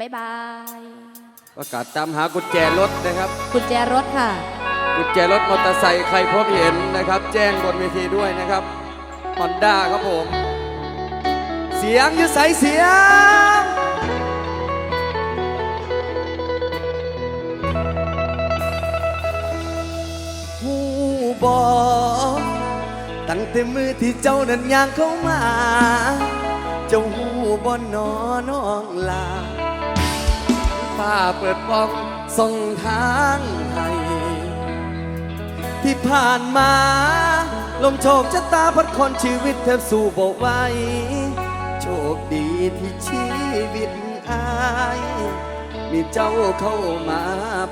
บ๊ายบาย ประกาศตามหากุญแจรถนะครับ กุญแจรถค่ะ กุญแจรถมอเตอร์ไซค์ใครพบเห็นนะครับ แจ้งบนเวทีด้วยนะครับฮอนด้าครับผม เสียงอยืดใสเสียง หูบอตั้งแต่มือที่เจ้านั้นย่างเข้ามา เจ้าหูบอนนอน้องลาฟ้า เปิดป้องส่องทางให้ ที่ผ่านมา ลมโชคชะตาพัดคนชีวิตแทบสู้บ่ไหวโชคดีที่ชีวิตอาย มีเจ้าเข้ามา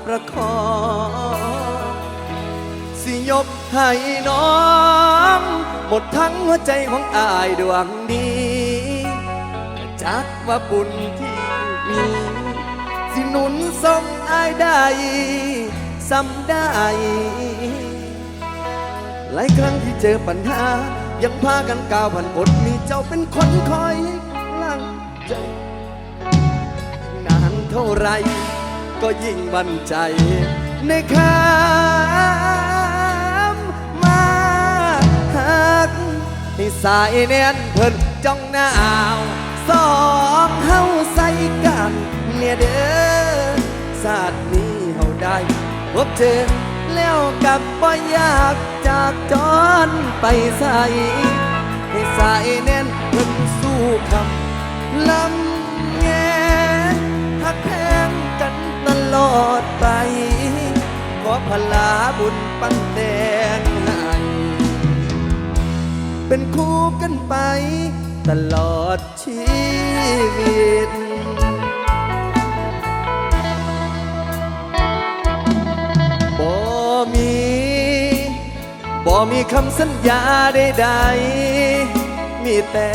ประคองสิยกให้น้อง หมดทั้งหัวใจของอายดวงนี้จักว่าบุญที่มี สิหนุนส่งอายได้ซ้ำได้ หลายครั้งที่เจอปัญหา ยังพากันก้าวผ่านบทมีเจ้าเป็นคนคอยหลังใจนานเท่าไร ก็ยิ่งมั่นใจในคำมาหักให้สายแน่นเพิ่นจ้องหนาวสองเฮาใส่กันเนี่ยเด้อ ศาตร์นี้เฮาได้พบเจอแล้วกับบ่อยากจากจอนไปใส่ให้สายแน่นเพิ่นสู้คำลำแงหักแพงกันตลอดไป ขอพลาบุญปันแดงให้เป็นคู่กันไป ตลอดชีวิต บ่มีคำสัญญาใดๆ มีแต่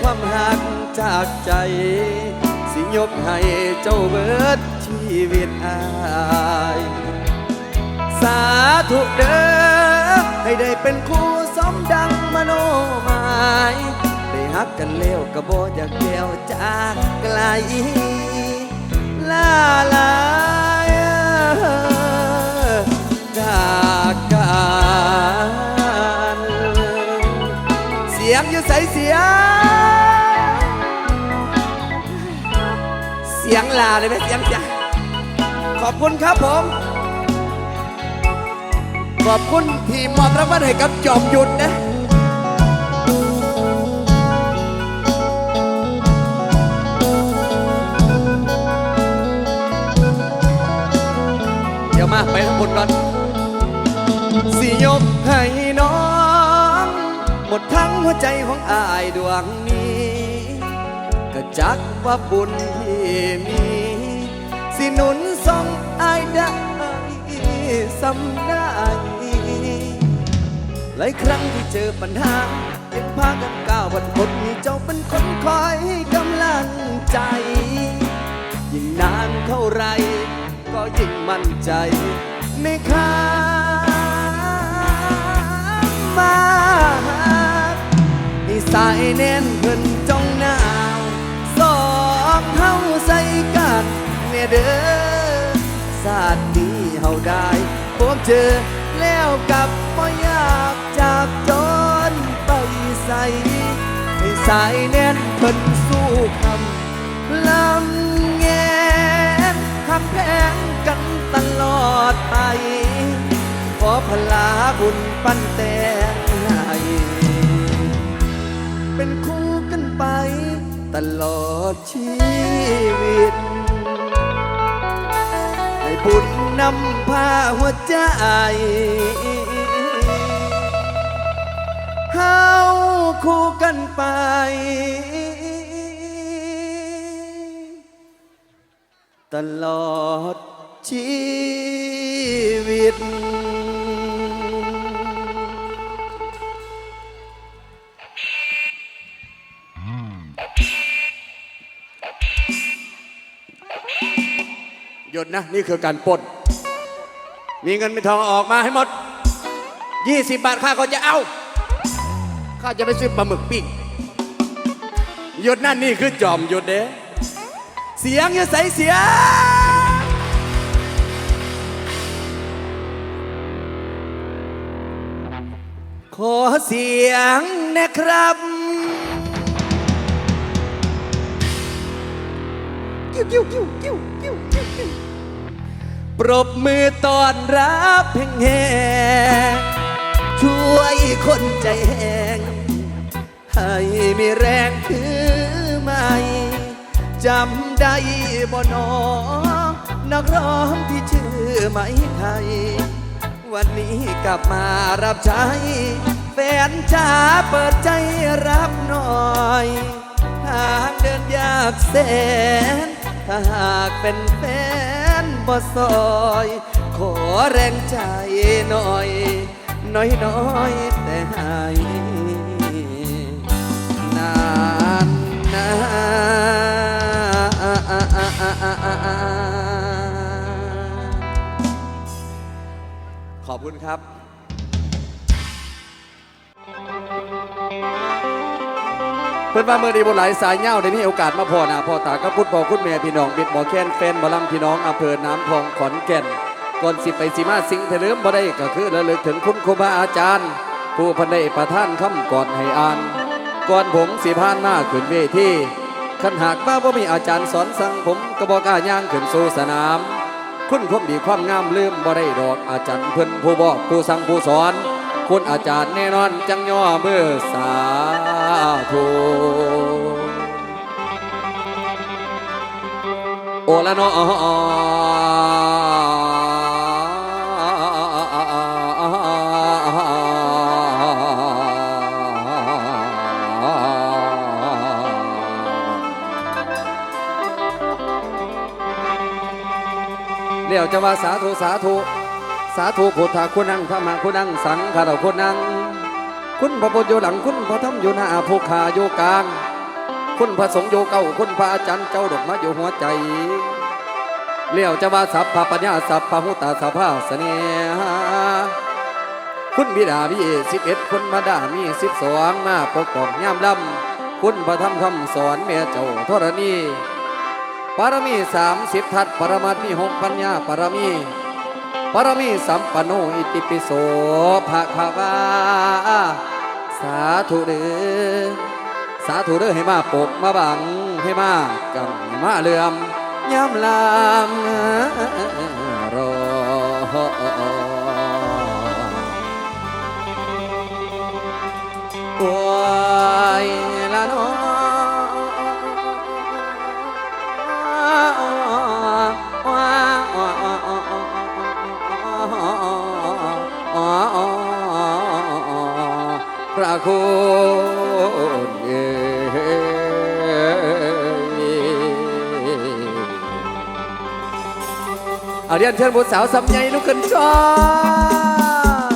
ความหักจากใจ สิยกให้เจ้าเบิดชีวิตอาย สาธุเด้อให้ได้เป็นคู่สมดังมโนหมาย ได้ฮักกันเล้วก็บ่อยากแก้วจากไกล ลาลา ลาเลยไหมเสียงจ้ะขอบคุณครับผม ขอบคุณที่มอบรางวัลให้กับจอมยุทธนะเดี๋ยวมาไปข้างบนก่อนสิยกให้น้อง หมดทั้งหัวใจของอายดวงนี้ จักว่าบุญที่มี สิหนุนส่งอายได้สำได้หลายครั้งที่เจอปัญหายังพากันก้าววันคนมีเจ้าเป็นคนคอยกำลังใจ ยิ่งนานเท่าไร ก็ยิ่งมั่นใจในค่ามาให้สายแน่นเพิ่งหน เด้อศาสตร์นี้เฮาได้พบเจอแล้วกับบ่อยากจากจนไปใส่ให้สายแน่นเพิ่นสู้คำลำแงนหักแพงกันตลอดไป ขอพลาบุญปั้นแต่งให้เป็นคู่กันไป ตลอดชีวิต บุญนำพาหัวใจเฮาคู่กันไป ตลอดชีวิต นะ นี่คือการปล้น มีเงินมีทองออกมาให้หมด 20 บาทข้าก็จะเอา ข้าจะไปซื้อปลาหมึกปิ้งหยุดนั่นนี่คือจอมหยุดเด้เสียงอย่าใส่เสียงขอเสียงนะครับ กิ้วกิ้วกิ้วกิ้วกิ้ว ปรบมือต้อนรับเพลงแหงช่วยคนใจแห้งให้มีแรงถือไม่จำได้บ่หนอนักร้องที่ชื่อไหมไทย วันนี้กลับมารับใช้แฟนจ้าเปิดใจรับหน่อยทางเดินยากแสนถ้าหากเป็นแฟน บ่ซอย ขอแรงใจหน่อย น้อยน้อยแต่ให้นานนานขอบคุณครับ เพื่อนว่าเมื่อดีบนหลายสายเง่าได้มีโอกาสมาพ่อหน้าพ่อตากับพุทธพ่อคุณแม่พี่น้องบิดหมอแค้นแฟนหมอลำพี่น้องอำเภอน้ำพองขอนแก่นก่อนสิไปสิมาสิงเถลิมบ่ได้ก็คือระลึกถึงคุณครูบาอาจารย์ ผู้พันได้ประท่านคำก่อนให้อ่าน ก่อนผมสิพานมาขึ้นเวทีขันหากว่าบ่มีอาจารย์สอนสั่งผมก็บอกล้าย่างขึ้นสู่สนาม คุณคมดีความงามลืมบ่ได้ดอกอาจารย์เพิ่นผู้บอกผู้สั่งผู้สอน คุณอาจารย์แน่นอนจังย่อมือสา ธุโอละนอเรียวจะว่าสาธุสาธุสาธุพุทธคุณังพระมาคุณังสังฆเราคุณัง คุณพระพุทธอยู่หลังคุณพระธรรมอยู่หน้าผู้ขาอยู่กลาง คุณพระสงฆ์อยู่เก้าคุณพระอาจารย์เจ้าดอกม้อยู่หัวใจเลี้ยวจะว่าสัพพะปัญญาสัพพะหุตาสัพพะเสนหาคุณบิดามีสิบเอ็ดคุณมาดามีสิบสองมาปกป้องยามลำคุณพระธรรมคำสอนแม่เจ้าธรณีปารมีสามสิบทัศปรมัตถ์มีหกปัญญาปรมีปรมีสัมปันโนอิติปิโสภะคะวา สาธุเด้อสาธุเด้อให้มาปกมาบังให้มากำให้มาเลื่อมย้ำลามรอโอ้ยละน้อ พระคุณเอ่ยเอาเรียนเชิญบุตรสาวสำใยลุกขึ้นชอน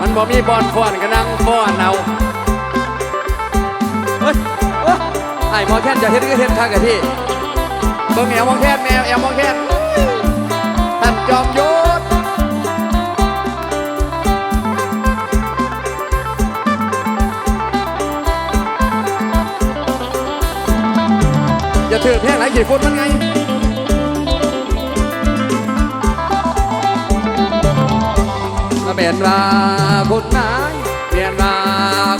มันบ่มีบอลฟ้อนก็นั่งฟ้อนเอาเฮ้ยไอ้หมอแค้นจะเฮ็ดก็เฮ็ดข้างกับที่เบิ่งแอวมองแค้นแมวแอวมองแค้นท่านจอมยุทธอย่ ขีดฟุตมันไงมาเปลี่ยนมาคุณนายเปลี่ยนมา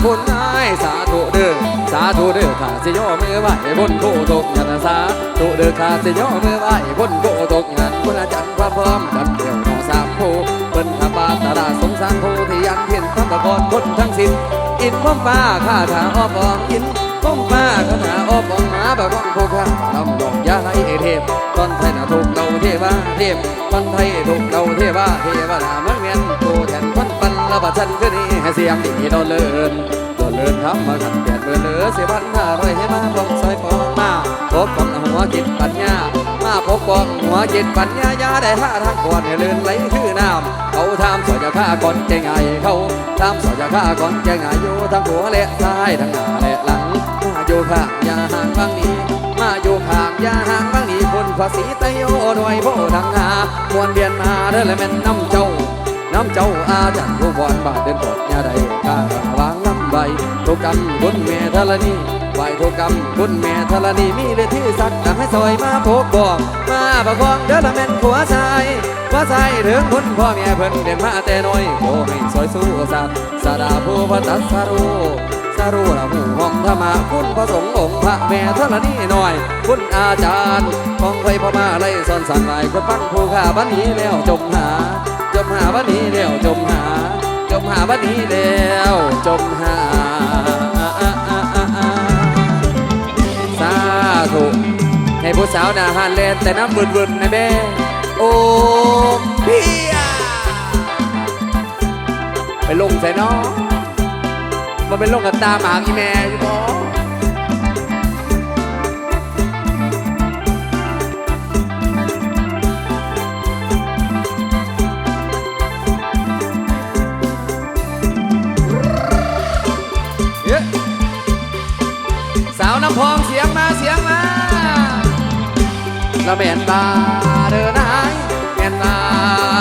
คุณนายสาธุเด้อสาธุเด้อข้าสิโยมือไหวบนโคตกยันสาธุเด้อข้าสิโยมือไหวบนโคตกยันคุณอาจารย์พระพร้อมจันเดียวหนอสามผู้เป็นข้าปาตราสงสารผู้ที่ยันเพียนทั้งตะกอนคนทั้งสิ้นอินพ้อมฟ้าข้าถาอ้อมองอิน พ้อมฟ้าข้าถาอ้อมองหมาบะร้องผู้ข้าลำดอกยาไล่เทพตอนไทยนะถูกเราเทวาเทพตอนไทยถูกเราเทวาเทวดามันเวียนตัวแทนพันปันละบะชันคือนี่ให้เสียงดีโดนเลินโดนเลินทำมาขันเปลี่ยนเบอร์เหลือเสียพันห้าร้อยให้มาลงซอยปองมาพบกับหัวจิตปัญญามาพบกองหัวจิตปัญญายาได้ท่าทางก่อนให้เลื่อนไหลคือน้ำเขาทำสอยจะฆ่าก่อนแกงไงเขาทำสอยจะฆ่าก่อนแกงไงอยู่ทั้งหัวและซ้ายทั้งหน้า อยู่ข้างยาห่างบางนี้มาอยู่ข้างยาห่างบางนี้คนภาษีตะโยหน่วยโพดังหามวนเวียนมาเด้อและแม่นน้ำเจ้าน้ำเจ้าอาจารย์ผู้บอนบาทเดินกดยาใดกาวางลำใบทุกกรรมคุณแม่ธรณีไหวทุกกรรมคุณแม่ธรณีมีเวทีสักดังให้ซอยมาพกบอกมาประคองเด้อละแม่นผัวชายผัวชายถึงคุณพ่อแม่เพิ่นเดินมาแต่น้อยโอให้ซอยสู้สัตว์สดาผู้พัตัสสารู สารู้ละหูห้องธรรมะคุณพระสงฆ์องค์พระแม่ธรณีหน่อย คุณอาจารย์ของไฟพม่าไล่สอนสั่งหลายคนฟังผู้ข้าบันนี้แล้วจมหา จมหาบันนี้แล้วจมหา จมหาบันนี้แล้วจมหาสาธุให้ผู้สาวนาหานเลนแต่น้ำบึนๆนะแม่โอ้พียไปลงใส่น้อง มันเป็นโรคกับตาหมาอีแม่อยู่บ่เอ๊ะสาวน้ำพองเสียงมาเสียงมาละแม่นตาเดินหายแม่นตา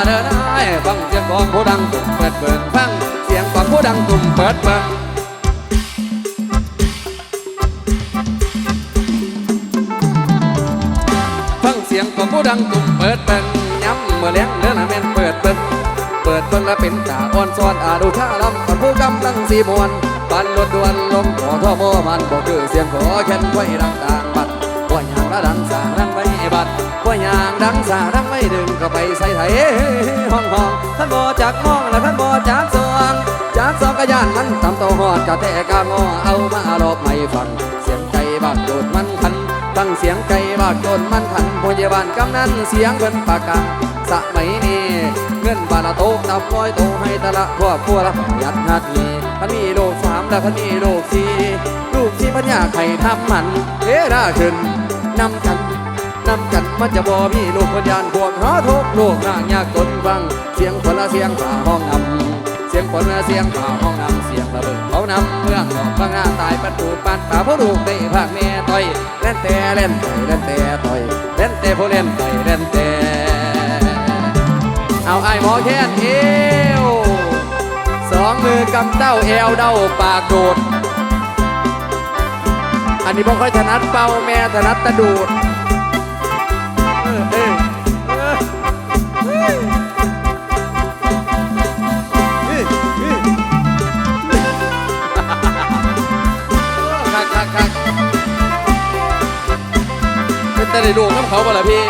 เดินหายฟังเสียงของผู้ดังตุ่มเปิดเปิงฟังเสียงของผู้ดังตุ่มเปิดเปิง ดังตุ่มเปิดเบิ่งย้ำเมื่อเลี้ยงเนื้อนาแม่นเปิดเบิ่งเปิดเบิ่งแล้วเป็นตาอ่อนซ้อนอาดูท่าลำก่อนผู้กำลังสีมวนปันรถดวนลงขอท่อโมมันบอกคือเสียงขอแค้นไว้ดังต่างบัดว่ายางละดังสารังไว้บัดว่ายางดังสารังไว้ดึงเข้าไปใส่ไถห้องห้องท่านบ่จักมองและท่านบ่จักสวงจักสองกระยานมันตำโตหอดกะแทกางอเอามาลบไม่ฟังเสียงใจบาดโดดมันคันฟัง เสียงไก่บากโดนมันขัน พยาบาลกำนันเสียงเงินปากกาสมัยนี้เงินบาทละโตตับร้อยโตให้แตละพวกพวกละยัดหัดมีพันมีโลกสามและพันมีโลกสี่ลูกที่พันยาไข่ทำมันเอราขึ้นนำกันนำกันมันจะบ่มีลูกคนยานพวกหาทุกโลกนางยากตนฟังเสียงคนละเสียงฝ่าห้องนำ สียงคนเสียงฝ่าห้องนำเสียงระเบิดเขานำเมืองออกบางหน้าตายปัดปูปัดป่าผู้ลูกได้ภาคแม่ต่อยเล่นแต่เล่นต่อยเล่นแต่ต่อยเล่นแต่ผู้เล่นต่อยเล่นแต่เอาไอ้หมอแค้นเอวสองมือกำเต้าเอวเด้าปากโดดอันนี้บ่ค่อยถนัดเป่าแม่ถนัดตะดูด แต่ได้ดูน้ำเขาบ่ล่ะพี่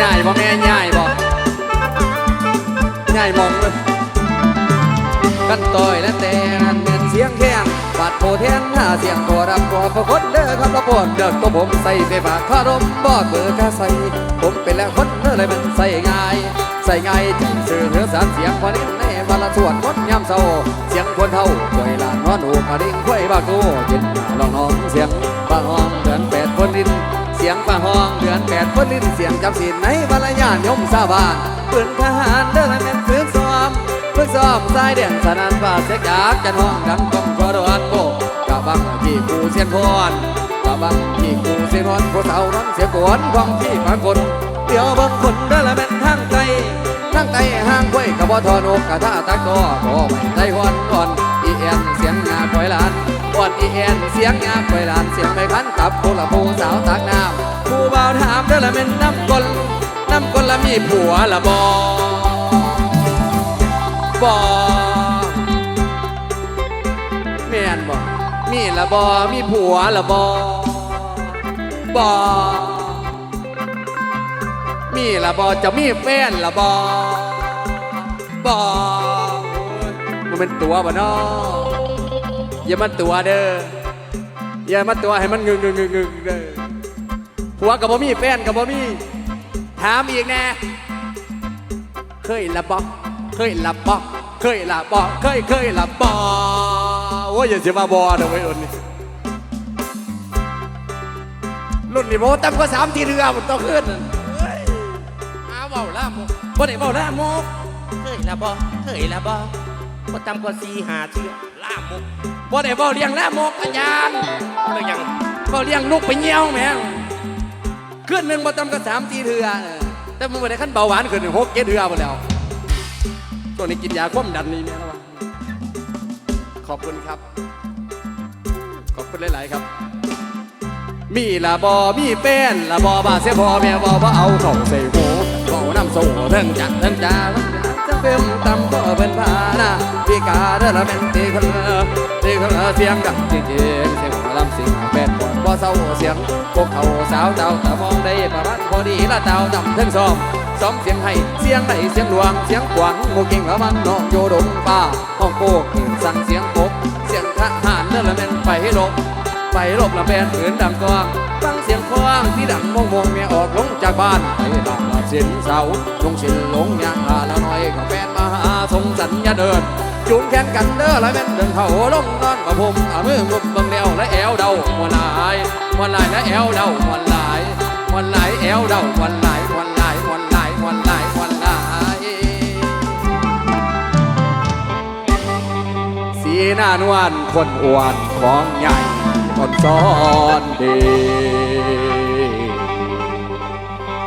ง่ายบ่แม่ง่ายบ่ง่ายมองเลยกันต่อยและแต่งเหมือนเสียงแข้งบาดโพแทนหน้าเสียงตัวรับตัวพคนเด้อครับละปนเด้อตัวผมใส่ไปฝากข้ารมบอดเบอร์กาใส่ผมเป็นแล้วคนเด้อเลยมันใส่ง่าย ใส่ง่ายจังสื่อเถือสารเสียงพอนี้ในวันละส่วนมดยามเศร้าเสียงคนเท่าควยล อนหูกระดิ่งควยบากโตจินลองน้องเสียงปะห้องเดือนแปดคนดิน เสียงปะห้องเดือนแปดคนลินเสียงจำศีลในบรรยานยมสาบานปืนทหารเดินแม่นฝึกซ้อมฝึกซ้อมสายเด่นสนานฟ้าเสียจากจันห้องดังกองกระโดดโบกะบังที่กูเสียนพรกะบังที่กูเสียนพรผู้สาวนั้นเสียกวนของที่ปรากฏเดี๋ยวบางคนเดินละแม่นทางไกลทางไกลห้างไว้กะบ่ทอนอกกะท่าตะกอก็ไม่ใจหวนอ่อน อนอีเอ็นเสียงยากไปลานเสียงไม่คันกับผู้ละผู้สาวตักน้ำผู้บ่าวถามเด้อละเป็นน้ำกลน้ำกลละมีผัวละบอบอแม่นบ่มีละบอมีผัวละบอบอมีละบอจะมีแฟนละบอบอมันเป็นตัวบ่นาะ อย่ามาตัวเด้ออย่ามาตัวให้มันงึงงึงงึงงึงเด้อผัวกับบ่มีแฟนกับบ่มีถามอีกแน่เคยละบอกเคยละบอกเคยละบอกเคยเคยละบอโอ้ยอย่าเสียมาบอเด้อไว้รุ่นนี้รุ่นนี้บ่ต่ำกว่าสามทีเรือมันต้องขึ้นเฮ้ยอาเบาล่ามกบ่ได้เบาล่ามกเคยละบ่เคยละบ่ บ่ต่ำกว่าสี่หาเทื่อล่ามกบ่ได้บาเลี้ยงล่ามกอาจารย์เรื่องยังบาเลี้ยงลูกไปเงี้ยวแม่งขึ้นหนึ่งมาตำกันสามสี่เทือเอแต่มึงไปได้ขั้นเบาหวานขึ้นหนึ่งหกเจ็ดเทือหมดแล้วช่วงนี้กินยาความดันนี่เนี่ยนะวะขอบคุณครับ ขอบคุณหลาย ๆ ครับ มีละบอมีเป็นละบอบาเสียพอแม่บอบ่เอาเข้าใส่หูเบาน้ำโซ่เทิงจักเทิงจ้าจะเพิ่มตำก็เป็นพานา พี่กาเด้อละเป็นตีคนเออตีคนเออเสียงดังจริงๆเสียงหมอลำเสิงเป็นก่อนบ่เศร้าเสียงพวกเขาสาวเจ้าแต่มองได้ประมาณพอดีละเจ้าดำเทิงซ้อมซ้อมเสียงให้เสียงไหเสียงหลวงเสียงขวางโมกิ่งละมันน้องโยดงป้าห้องโป๊กสั่งเสียงกบเสียงทหารเด้อละเป็นไปให้ลบไปลบละแบนผืนดังกวางฟังเสียงควางที่ดังมงมงเมียออกลงจากบ้านไปบางละสินเสาลงเสินลงยางหาละน้อยก็แฟนมาหาทรงสัญญาเดิน จูนแขนกันเด้อละแม่นเดินเขาลงนอนกับผมเอามือมุบบังเดียวและแอวเดาหมวนหลายหวนหลายและแอวเดาหมวนหลายหวนหลายแอวเดาหมวนหลายหวนหลายหวนหลายหวนหลายหวนหลายสีหน้านวลคนอ้วนของใหญ่คนซ้อนดี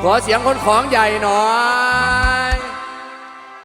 ขอเสียงคนของใหญ่หน่อย